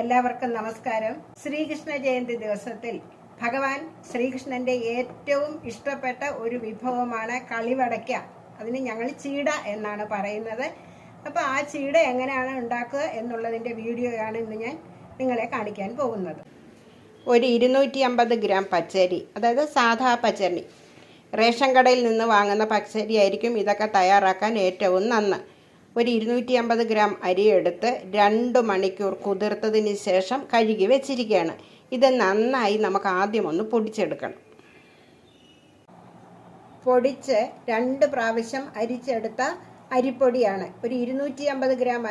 എല്ലാവർക്കും നമസ്കാരം. ശ്രീകൃഷ്ണ ജയന്തി ദിവസത്തിൽ ഭഗവാൻ ശ്രീകൃഷ്ണന്റെ ഏറ്റവും ഇഷ്ടപ്പെട്ട ഒരു വിഭവമാണ് കളിവടയ്ക്ക അതിന് ഞങ്ങൾ ചീട എന്നാണ് പറയുന്നത്. അപ്പൊ ആ ചീട എങ്ങനെയാണ് ഉണ്ടാക്കുക എന്നുള്ളതിന്റെ വീഡിയോയാണ് ഇന്ന് ഞാൻ നിങ്ങളെ കാണിക്കാൻ പോകുന്നത്. ഒരു ഇരുന്നൂറ്റി അമ്പത് ഗ്രാം പച്ചരി അതായത് സാധാ പച്ചരി. റേഷൻ കടയിൽ നിന്ന് വാങ്ങുന്ന പച്ചരി ആയിരിക്കും ഇതൊക്കെ തയ്യാറാക്കാൻ ഏറ്റവും നന്ന്. ഒരു ഇരുന്നൂറ്റി അമ്പത് ഗ്രാം അരി എടുത്ത് രണ്ട് മണിക്കൂർ കുതിർത്തതിന് ശേഷം കഴുകി വെച്ചിരിക്കുകയാണ്. ഇത് നന്നായി നമുക്ക് ആദ്യം ഒന്ന് പൊടിച്ചെടുക്കണം. പൊടിച്ച് രണ്ട് പ്രാവശ്യം അരിച്ചെടുത്ത അരിപ്പൊടിയാണ്. ഒരു ഇരുന്നൂറ്റി അമ്പത് ഗ്രാം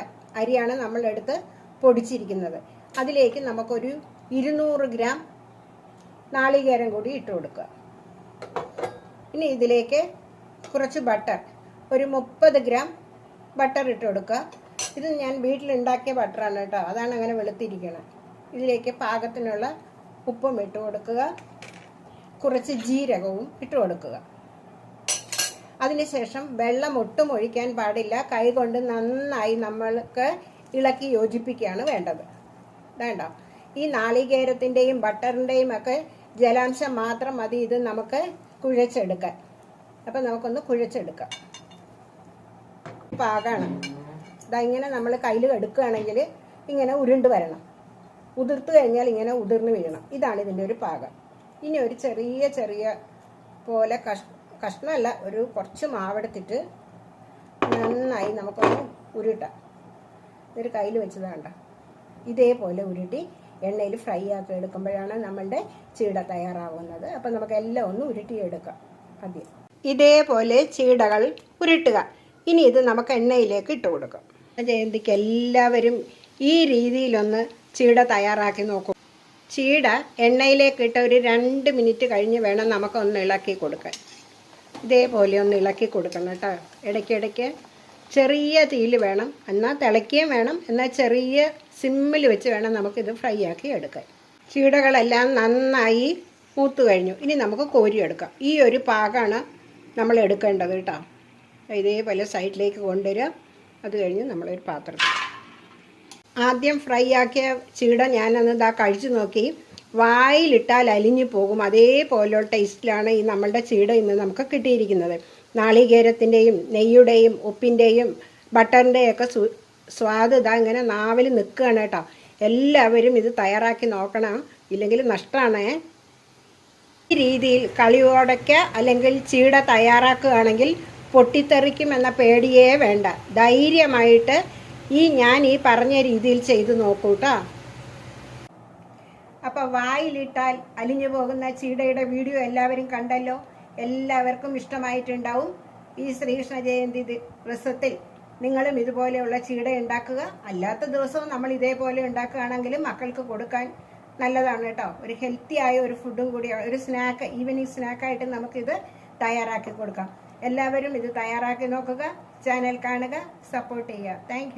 അരിയാണ് നമ്മളെടുത്ത് പൊടിച്ചിരിക്കുന്നത്. അതിലേക്ക് നമുക്കൊരു ഇരുന്നൂറ് ഗ്രാം നാളികേരം കൂടി ഇട്ട് കൊടുക്കുക. ഇനി ഇതിലേക്ക് കുറച്ച് ബട്ടർ ഒരു മുപ്പത് ഗ്രാം ബട്ടർ ഇട്ട് കൊടുക്കുക. ഇത് ഞാൻ വീട്ടിലുണ്ടാക്കിയ ബട്ടറാണ് കേട്ടോ. അതാണ് അങ്ങനെ വെളുത്തിരിക്കണം ഇതിലേക്ക് പാകത്തിനുള്ള ഉപ്പും ഇട്ട് കൊടുക്കുക. കുറച്ച് ജീരകവും ഇട്ട് കൊടുക്കുക. അതിനുശേഷം വെള്ളം ഒട്ടും ഒഴിക്കാൻ പാടില്ല. കൈ കൊണ്ട് നന്നായി നമ്മൾക്ക് ഇളക്കി യോജിപ്പിക്കുകയാണ് വേണ്ടത്. വേണ്ട? ഈ നാളികേരത്തിന്റെയും ബട്ടറിന്റെയും ഒക്കെ ജലാംശം മാത്രം മതി ഇത് നമുക്ക് കുഴച്ചെടുക്കാൻ. അപ്പം നമുക്കൊന്ന് കുഴച്ചെടുക്കാം. പാകാണ്. ഇതാ ഇങ്ങനെ നമ്മൾ കയ്യിൽ എടുക്കുകയാണെങ്കിൽ ഇങ്ങനെ ഉരുണ്ട് വരണം. ഉതിർത്ത് കഴിഞ്ഞാൽ ഇങ്ങനെ ഉതിർന്ന് വീഴണം. ഇതാണ് ഇതിന്റെ ഒരു പാകം. ഇനി ഒരു ചെറിയ ചെറിയ പോലെ കഷ് കഷ്ണമല്ല ഒരു കുറച്ച് മാവെടുത്തിട്ട് നന്നായി നമുക്കൊന്ന് ഉരുട്ടാം. ഇതൊരു കയ്യിൽ വെച്ചതാണ്ട ഇതേപോലെ ഉരുട്ടി എണ്ണയിൽ ഫ്രൈ ആക്കി എടുക്കുമ്പോഴാണ് നമ്മളുടെ ചീട തയ്യാറാവുന്നത്. അപ്പം നമുക്ക് എല്ലാം ഒന്ന് ഉരുട്ടിയെടുക്കാം. ആദ്യം. ഇതേപോലെ ചീടകൾ ഉരുട്ടുക. ഇനി ഇത് നമുക്ക് എണ്ണയിലേക്ക് ഇട്ട് കൊടുക്കാം. ജയന്തിക്ക് എല്ലാവരും ഈ രീതിയിലൊന്ന് ചീട തയ്യാറാക്കി നോക്കും. ചീട എണ്ണയിലേക്ക് ഇട്ട ഒരു രണ്ട് മിനിറ്റ് കഴിഞ്ഞ് വേണം നമുക്കൊന്ന് ഇളക്കി കൊടുക്കാൻ. ഇതേപോലെ ഒന്ന് ഇളക്കി കൊടുക്കണം കേട്ടോ. ഇടയ്ക്കിടയ്ക്ക് ചെറിയ തീയിൽ വേണം. എന്നാൽ തിളയ്ക്കുകയും വേണം. എന്നാൽ ചെറിയ സിമ്മിൽ വെച്ച് വേണം നമുക്കിത് ഫ്രൈ ആക്കി എടുക്കാൻ. ചീടകളെല്ലാം നന്നായി പൂത്തു കഴിഞ്ഞു. ഇനി നമുക്ക് കോരിയെടുക്കാം. ഈ ഒരു പാകമാണ് നമ്മൾ എടുക്കേണ്ടത് കേട്ടോ. ഇതേപോലെ സൈഡിലേക്ക് കൊണ്ടുവരിക. അത് കഴിഞ്ഞ് നമ്മളൊരു പാത്രത്തിൽ ആദ്യം ഫ്രൈ ആക്കിയ ചീട ഞാനന്ന് ഇതാ കഴിച്ചു നോക്കി. വായിലിട്ടാൽ അലിഞ്ഞു പോകും. അതേപോലുള്ള ടേസ്റ്റിലാണ് ഈ നമ്മളുടെ ചീട ഇന്ന് നമുക്ക് കിട്ടിയിരിക്കുന്നത്. നാളികേരത്തിന്റെയും നെയ്യുടെയും ഉപ്പിന്റെയും ബട്ടറിന്റെയൊക്കെ സ്വാദ് ഇതാ ഇങ്ങനെ നാവിൽ നിൽക്കുകയാണ് കേട്ടോ. എല്ലാവരും ഇത് തയ്യാറാക്കി നോക്കണം. ഇല്ലെങ്കിൽ നഷ്ടമാണേ ഈ രീതിയിൽ കളിയോടയ്ക്ക് അല്ലെങ്കിൽ ചീട തയ്യാറാക്കുകയാണെങ്കിൽ പൊട്ടിത്തെറിക്കും എന്ന പേടിയേ വേണ്ട. ധൈര്യമായിട്ട് ഈ ഞാൻ ഈ പറഞ്ഞ രീതിയിൽ ചെയ്തു നോക്കൂട്ടോ അപ്പോൾ വായിലിട്ടാൽ അലിഞ്ഞു പോകുന്ന ചീടയുടെ വീഡിയോ എല്ലാവരും കണ്ടല്ലോ. എല്ലാവർക്കും ഇഷ്ടമായിട്ടുണ്ടാവും. ഈ ശ്രീകൃഷ്ണ ജയന്തി ദിവസത്തിൽ നിങ്ങളും ഇതുപോലെയുള്ള ചീട ഉണ്ടാക്കുക. അല്ലാത്ത ദിവസവും നമ്മൾ ഇതേപോലെ ഉണ്ടാക്കുകയാണെങ്കിലും മക്കൾക്ക് കൊടുക്കാൻ നല്ലതാണ് കേട്ടോ ഒരു ഹെൽത്തി ആയ ഒരു ഫുഡും കൂടിയാണ് ഒരു സ്നാക്ക് ഈവനിങ് സ്നാക്കായിട്ട് നമുക്കിത് തയ്യാറാക്കി കൊടുക്കാം. എല്ലാവരും ഇത് തയ്യാറാക്കി നോക്കുക. ചാനൽ കാണുക സപ്പോർട്ട് ചെയ്യുക. താങ്ക്